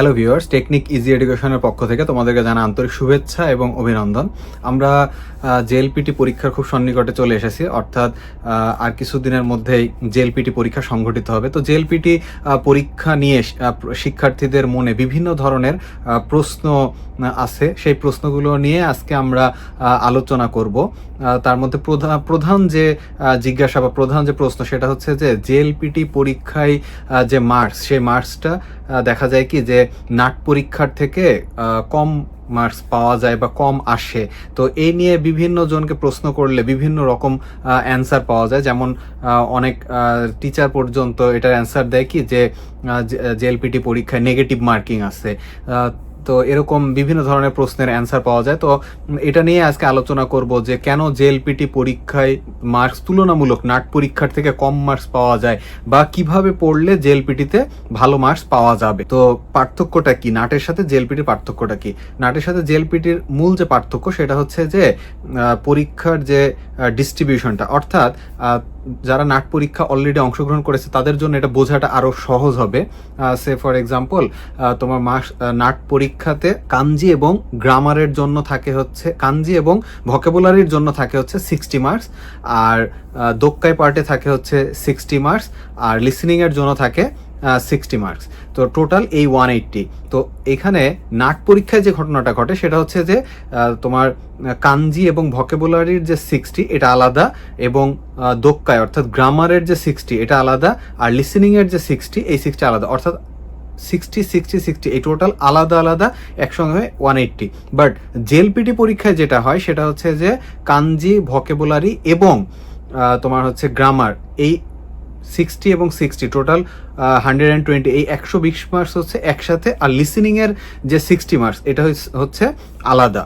Hello viewers technique easy এডুকেশনের পক্ষ থেকে তোমাদেরকে জানা আন্তরিক শুভেচ্ছা এবং অভিনন্দন। আমরা জেএলপিটি পরীক্ষার খুব সন্নিকটে চলে এসেছি, অর্থাৎ আর কিছুদিনের মধ্যেই জেএলপিটি পরীক্ষা সংঘটিত হবে। তো জেএলপিটি পরীক্ষা নিয়ে শিক্ষার্থীদের মনে বিভিন্ন ধরনের প্রশ্ন আছে, সেই প্রশ্নগুলো নিয়ে আজকে আমরা আলোচনা করব। তার মধ্যে প্রধান প্রধান যে জিজ্ঞাসা বা প্রধান যে প্রশ্ন, সেটা হচ্ছে যে জেএলপিটি পরীক্ষায় যে মার্কস সেই মার্কসটা দেখা যায় কি যে, নাট পরীক্ষার থেকে কম মার্কস পাওয়া যায় বা কম আসে। তো এই নিয়ে বিভিন্ন জনকে প্রশ্ন করলে বিভিন্ন রকম অ্যান্সার পাওয়া যায়। যেমন অনেক টিচার পর্যন্ত এটার অ্যান্সার দেয় কি যে জেএলপিটি পরীক্ষায় নেগেটিভ মার্কিং আছে। তো এরকম বিভিন্ন ধরনের প্রশ্নের অ্যান্সার পাওয়া যায়। তো এটা নিয়ে আজকে আলোচনা করব যে কেন জেএলপিটি পরীক্ষায় মার্কস তুলনামূলক নাট পরীক্ষার থেকে কম মার্কস পাওয়া যায় বা কীভাবে পড়লে জেএলপিটিতে ভালো মার্কস পাওয়া যাবে। তো পার্থক্যটা কি? নাটের সাথে জেএলপিটির পার্থক্যটা কি? নাটের সাথে জেএলপিটির মূল যে পার্থক্য সেটা হচ্ছে যে পরীক্ষার যে ডিস্ট্রিবিউশনটা অর্থাৎ যারা নাট পরীক্ষা অলরেডি অংশগ্রহণ করেছে তাদের জন্য এটা বোঝাটা আরও সহজ হবে। সে ফর এক্সাম্পল তোমার মাস নাট পরীক্ষাতে কাঞ্জি এবং গ্রামারের জন্য থাকে হচ্ছে কাঞ্জি এবং ভকেবুলারির জন্য থাকে হচ্ছে সিক্সটি মার্কস আর আহ, দোক্কাই পার্টে থাকে হচ্ছে সিক্সটি মার্কস আর লিসনিং এর জন্য থাকে সিক্সটি মার্কস তো টোটাল এই ওয়ান এইটটি তো এখানে নাট পরীক্ষায় যে ঘটনাটা ঘটে সেটা হচ্ছে যে তোমার কাঞ্জি এবং ভকেবুলারির যে সিক্সটি এটা আলাদা এবং দোক্কায় অর্থাৎ গ্রামারের যে সিক্সটি এটা আলাদা আর লিসনিং এর যে সিক্সটি এই সিক্সটি আলাদা। অর্থাৎ সিক্সটি সিক্সটি সিক্সটি এই টোটাল আলাদা আলাদা, একসঙ্গে হয় ওয়ান এইটটি বাট জেএলপিটি পরীক্ষায় যেটা হয়, সেটা হচ্ছে যে কাঞ্জি ভকেবুলারি এবং তোমার হচ্ছে গ্রামার এই সিক্সটি এবং sixty total hundred and twenty এই একশো বিশ মার্কস হচ্ছে একসাথে, আর লিসেনিংয়ের যে সিক্সটি মার্কস এটা হচ্ছে আলাদা।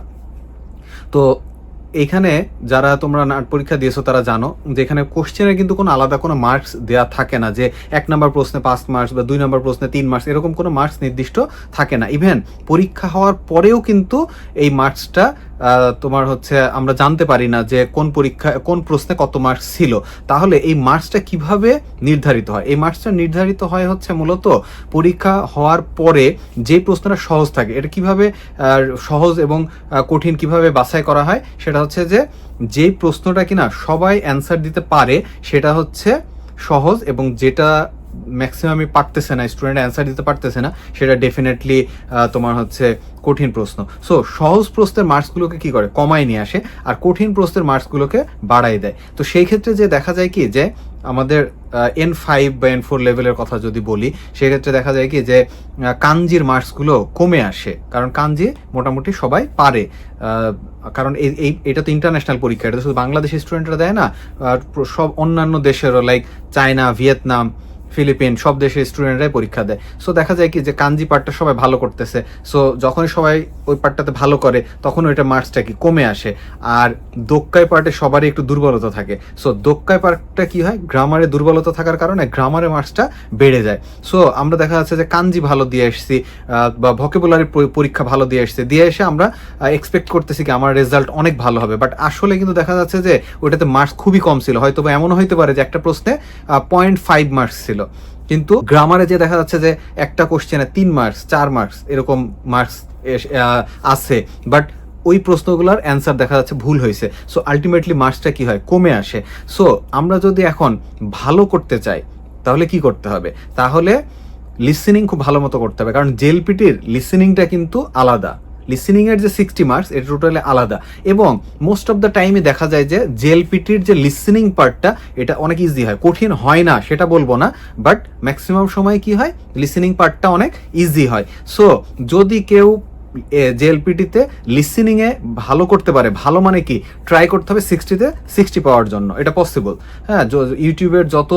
তো এখানে যারা তোমরা নাট পরীক্ষা দিয়েছ তারা জানো যে এখানে কোশ্চেনের কিন্তু কোনো আলাদা কোনো মার্কস দেওয়া থাকে না, যে এক নম্বর প্রশ্নে পাঁচ মার্কস বা দুই নম্বর প্রশ্নে তিন মার্কস এরকম কোনো মার্কস নির্দিষ্ট থাকে না। ইভেন পরীক্ষা হওয়ার পরেও কিন্তু এই মার্কসটা তোমার হচ্ছে আমরা জানতে পারি না যে কোন পরীক্ষা, কোন প্রশ্নে কত মার্কস ছিল। তাহলে এই মার্কসটা কীভাবে নির্ধারিত হয়? এই মার্কসটা নির্ধারিত হয় হচ্ছে মূলত পরীক্ষা হওয়ার পরে যে প্রশ্নটা সহজ থাকে, এটা কীভাবে সহজ এবং কঠিন কীভাবে বাছাই করা হয়, সেটা হচ্ছে যে যেই প্রশ্নটা কিনা সবাই অ্যান্সার দিতে পারে, সেটা হচ্ছে সহজ এবং যেটা ম্যাক্সিমামই পারতেছে না স্টুডেন্ট অ্যান্সার দিতে পারতেছে না, সেটা ডেফিনেটলি তোমার হচ্ছে কঠিন প্রশ্ন। সো সহজ প্রশ্নের মার্কসগুলোকে কি করে? কমায় নিয়ে আসে, আর কঠিন প্রশ্নের মার্কসগুলোকে বাড়াই দেয়। তো সেই ক্ষেত্রে যে দেখা যায় কি যে, আমাদের এন ফাইভ বা এন ফোর লেভেলের কথা যদি বলি সেক্ষেত্রে দেখা যায় কি যে কাঞ্জির মার্কসগুলো কমে আসে। কারণ কাঞ্জি মোটামুটি সবাই পারে। কারণ এই এটা তো ইন্টারন্যাশনাল পরীক্ষা, এটা শুধু বাংলাদেশের স্টুডেন্টরা দেয় না সব অন্যান্য দেশেরও লাইক চায়না ভিয়েতনাম ফিলিপিন, সব দেশের স্টুডেন্টরাই পরীক্ষা দেয়। সো দেখা যায় কি যে কাঞ্জি পার্টটা সবাই ভালো করতেছে। সো যখনই সবাই ওই পার্টটাতে ভালো করে তখন ওইটা মার্কসটা কি কমে আসে। আর দোক্কায় পার্টে সবারই একটু দুর্বলতা থাকে। সো দোক্কায় পার্টটা কি হয়? গ্রামারে দুর্বলতা থাকার কারণে গ্রামারে মার্কসটা বেড়ে যায়। সো আমরা দেখা যাচ্ছে যে কাঞ্জি ভালো দিয়ে এসেছি বা ভকেবুলারি পরীক্ষা ভালো দিয়ে এসেছি দিয়ে এসে আমরা এক্সপেক্ট করতেছি কি আমার রেজাল্ট অনেক ভালো হবে। বাট আসলে কিন্তু দেখা যাচ্ছে যে ওটাতে মার্কস খুবই কম ছিল। হয়তো বা এমনও হইতে পারে যে একটা প্রশ্নে পয়েন্ট ফাইভ মার্কস ছিল। কিন্তু গ্রামারে যে দেখা যাচ্ছে যে একটা কোশ্চেনে তিন মার্কস চার মার্কস এরকম মার্কস আছে। বাট ওই প্রশ্নগুলোর অ্যান্সার দেখা যাচ্ছে ভুল হয়েছে। সো আলটিমেটলি মার্কসটা কি হয়? কমে আসে। সো আমরা যদি এখন ভালো করতে চাই, তাহলে কি করতে হবে? তাহলে লিসেনিং খুব ভালো মতো করতে হবে। কারণ জেলপিটির লিসেনিংটা কিন্তু আলাদা। লিসেনিং এর যে সিক্সটি মার্কস এটা টোটালি আলাদা। এবং মোস্ট অফ দ্য টাইমে দেখা যায় যে জেএলপিটির যে লিসেনিং পার্টটা এটা অনেক ইজি হয়। কঠিন হয় না, সেটা বলব না বাট ম্যাক্সিমাম সময় কি হয়? লিসেনিং পার্টটা অনেক ইজি হয়। সো যদি কেউ জেএলপিটিতে লিসেনিং এ ভালো করতে পারে। ভালো মানে কি? ট্রাই করতে হবে সিক্সটিতে সিক্সটি পাওয়ার জন্য। এটা পসিবল হ্যাঁ ইউটিউবের যত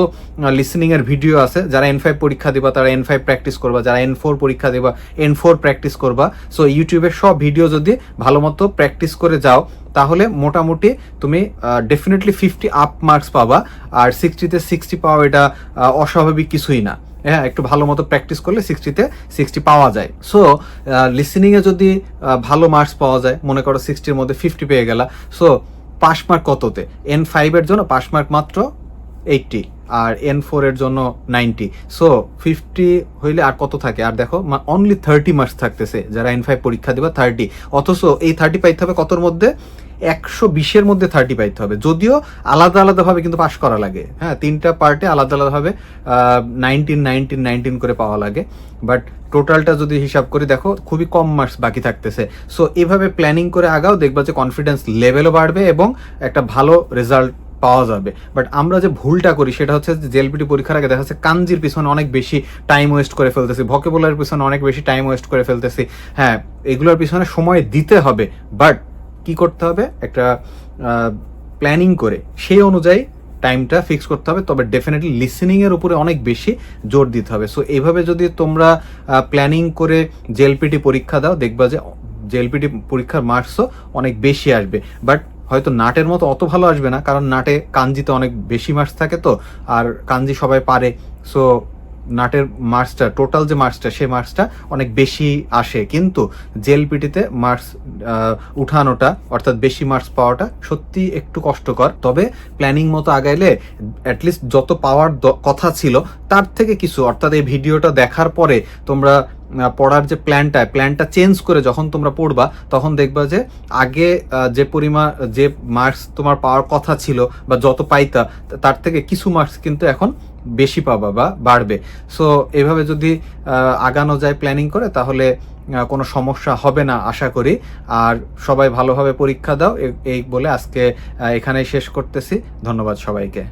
লিসেনিং এর ভিডিও আছে, যারা এন ফাইভ পরীক্ষা দিবা, তারা এন ফাইভ প্র্যাকটিস করবা। যারা এন ফোর পরীক্ষা দিবা এন ফোর প্র্যাকটিস করবা। সো ইউটিউবের সব ভিডিও যদি ভালো মতো প্র্যাকটিস করে যাও, তাহলে মোটামুটি তুমি ডেফিনেটলি ফিফটি আপ মার্কস পাবা। আর সিক্সটিতে সিক্সটি পাওয়া এটা অস্বাভাবিক কিছুই না। হ্যাঁ একটু ভালো মতো প্র্যাকটিস করলে সিক্সটিতে সিক্সটি পাওয়া যায়। সো লিসেনিংয়ে যদি ভালো মার্কস পাওয়া যায়, মনে করো সিক্সটির মধ্যে ফিফটি পেয়ে গেলা সো পাস মার্ক কততে? এন ফাইভের জন্য পাস মার্ক মাত্র এইটটি আর এন ফোর এর জন্য নাইনটি সো ফিফটি হইলে আর কত থাকে? আর দেখো অনলি থার্টি মার্কস থাকতেছে যারা এন ফাইভ পরীক্ষা দেবে থার্টি অথচ এই থার্টি পাইতে হবে কতর মধ্যে? একশো বিশের মধ্যে থার্টি পাইতে হবে। যদিও আলাদা আলাদাভাবে কিন্তু পাশ করা লাগে। হ্যাঁ তিনটা পার্টে আলাদা আলাদাভাবে নাইনটিন নাইনটিন নাইনটিন করে পাওয়া লাগে। বাট টোটালটা যদি হিসাব করে, দেখো, খুবই কম মার্কস বাকি থাকতেছে। সো এভাবে প্ল্যানিং করে আগাও, দেখবা যে কনফিডেন্স লেভেলও বাড়বে এবং একটা ভালো রেজাল্ট পাওয়া যাবে। বাট আমরা যে ভুলটা করি সেটা হচ্ছে জেলপিটি পরীক্ষার আগে দেখা যাচ্ছে কাঞ্জির পিছনে অনেক বেশি টাইম ওয়েস্ট করে ফেলতেছি ভকেবুলার পিছনে অনেক বেশি টাইম ওয়েস্ট করে ফেলতেছি। হ্যাঁ এগুলোর পিছনে সময় দিতে হবে। বাট কি করতে হবে? একটা প্ল্যানিং করে। সেই অনুযায়ী টাইমটা ফিক্স করতে হবে। তবে ডেফিনেটলি লিসেনিং এর উপরে অনেক বেশি জোর দিতে হবে। সো এইভাবে যদি তোমরা প্ল্যানিং করে জেলপিটি পরীক্ষা দাও, দেখবা যে জেলপিটি পরীক্ষার মার্কসও অনেক বেশি আসবে। বাট হয়তো নাটের মতো অত ভালো আসবে না, কারণ নাটে কাঞ্জিতে অনেক বেশি মার্কস থাকে তো, আর কাঞ্জি সবাই পারে। সো নাটের মার্কসটা টোটাল যে মার্কসটা, সেই মার্কসটা অনেক বেশি আসে। কিন্তু জেলপিটিতে মার্কস উঠানোটা, অর্থাৎ বেশি মার্কস পাওয়াটা সত্যি একটু কষ্টকর। তবে প্ল্যানিং মতো আগাইলে অ্যাটলিস্ট যত পাওয়ার কথা ছিল, তার থেকে কিছু। অর্থাৎ এই ভিডিওটা দেখার পরে তোমরা পড়ার যে প্ল্যানটা প্ল্যানটা চেঞ্জ করে যখন তোমরা পড়বা, তখন দেখবা যে আগে যে পরিমাণ, যে মার্কস তোমার পাওয়ার কথা ছিল বা যত পাইতা তার থেকে কিছু মার্কস কিন্তু এখন বেশি পাবা বা বাড়বে। সো এভাবে যদি আগানো যায় প্ল্যানিং করে, তাহলে কোনো সমস্যা হবে না, আশা করি। আর সবাই ভালোভাবে পরীক্ষা দাও এই বলে আজকে এখানেই শেষ করতেছি। ধন্যবাদ সবাইকে।